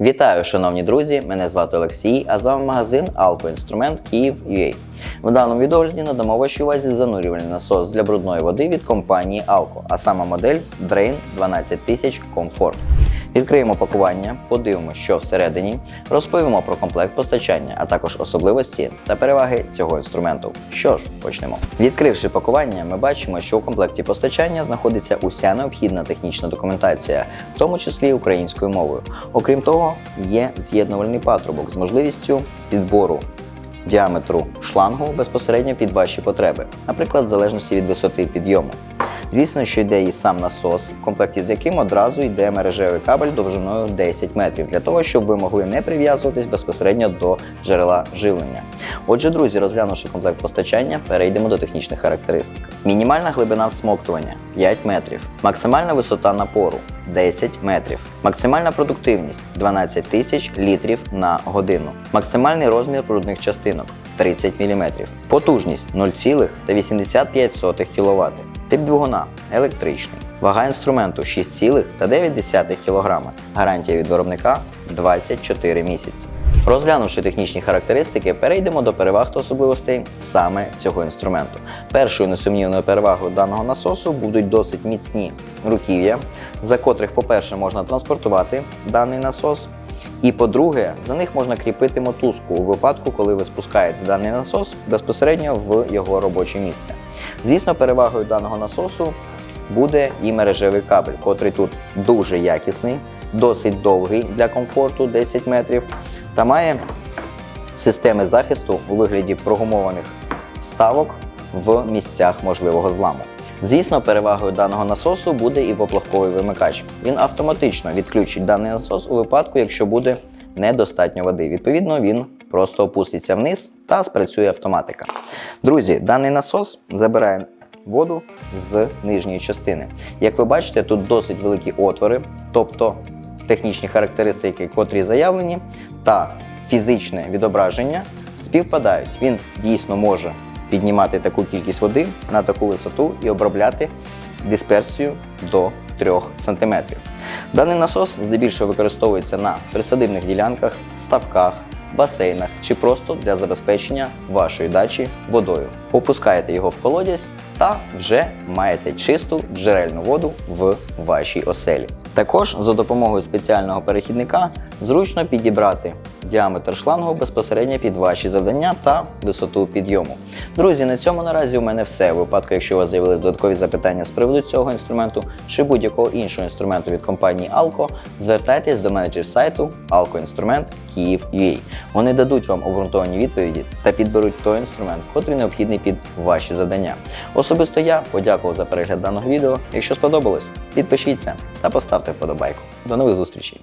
Вітаю, шановні друзі! Мене звати Олексій, а з вами магазин Алкоінструмент Київ UA. В даному відогляді надамо вашій увазі занурювальний насос для брудної води від компанії Alco, а саме модель Drain 12000 Comfort. Відкриємо пакування, подивимося, що всередині, розповімо про комплект постачання, а також особливості та переваги цього інструменту. Що ж, почнемо. Відкривши пакування, ми бачимо, що у комплекті постачання знаходиться уся необхідна технічна документація, в тому числі українською мовою. Окрім того, є з'єднувальний патрубок з можливістю підбору діаметру шлангу безпосередньо під ваші потреби, наприклад, в залежності від висоти підйому. Звісно, що йде і сам насос, в комплекті з яким одразу йде мережевий кабель довжиною 10 метрів, для того, щоб ви могли не прив'язуватись безпосередньо до джерела живлення. Отже, друзі, розглянувши комплект постачання, перейдемо до технічних характеристик. Мінімальна глибина всмоктування 5 метрів, максимальна висота напору 10 метрів, максимальна продуктивність 12 тисяч літрів на годину, максимальний розмір брудних частинок 30 мм, потужність 0,85 кВт. Тип двигуна електричний. Вага інструменту 6,9 кг. Гарантія від виробника 24 місяці. Розглянувши технічні характеристики, перейдемо до переваг та особливостей саме цього інструменту. Першою несумнівною перевагою даного насосу будуть досить міцні руків'я, за котрих, по-перше, можна транспортувати даний насос. І по-друге, за них можна кріпити мотузку у випадку, коли ви спускаєте даний насос безпосередньо в його робоче місце. Звісно, перевагою даного насосу буде і мережевий кабель, котрий тут дуже якісний, досить довгий для комфорту 10 метрів, та має системи захисту у вигляді прогумованих вставок в місцях можливого зламу. Звісно, перевагою даного насосу буде і поплавковий вимикач. Він автоматично відключить даний насос у випадку, якщо буде недостатньо води. Відповідно, він просто опуститься вниз та спрацює автоматика. Друзі, даний насос забирає воду з нижньої частини. Як ви бачите, тут досить великі отвори, тобто технічні характеристики, котрі заявлені, та фізичне відображення співпадають. Він дійсно може піднімати таку кількість води на таку висоту і обробляти дисперсію до 3 см. Даний насос здебільшого використовується на присадибних ділянках, ставках, басейнах чи просто для забезпечення вашої дачі водою. Опускаєте його в колодязь та вже маєте чисту джерельну воду в вашій оселі. Також за допомогою спеціального перехідника зручно підібрати діаметр шлангу безпосередньо під ваші завдання та висоту підйому. Друзі, на цьому наразі у мене все. У випадку, якщо у вас з'явились додаткові запитання з приводу цього інструменту чи будь-якого іншого інструменту від компанії Alco, звертайтесь до менеджерів сайту Alco Інструмент Вони дадуть вам обґрунтовані відповіді та підберуть той інструмент, котрий необхідний під ваші завдання. Особисто я подякував за перегляд даного відео. Якщо сподобалось, підпишіться та поставте вподобайку. До нових зустрічей!